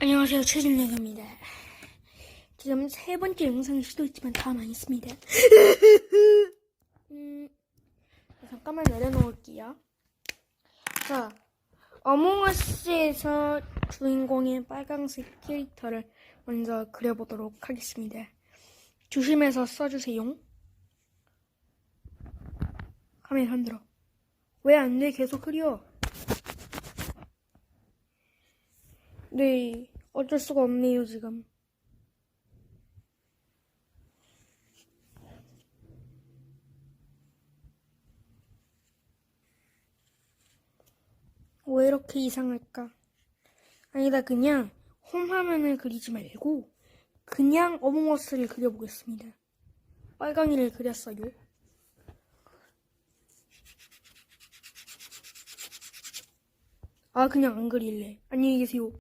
안녕하세요 최진래입니다. 지금 세 번째 영상 시도했지만 다 망했습니다. 음, 잠깐만 내려놓을게요. 자, 어몽어스에서 주인공의 빨강색 캐릭터를 먼저 그려보도록 하겠습니다. 조심해서 써주세요. 카메라 흔들어. 왜 안 돼? 계속 그려. 네, 어쩔 수가 없네요, 지금. 왜 이렇게 이상할까? 아니다, 그냥 홈 화면을 그리지 말고 그냥 어몽어스를 그려보겠습니다. 빨강이를 그렸어요. 아, 그냥 안 그릴래. 안녕히 계세요.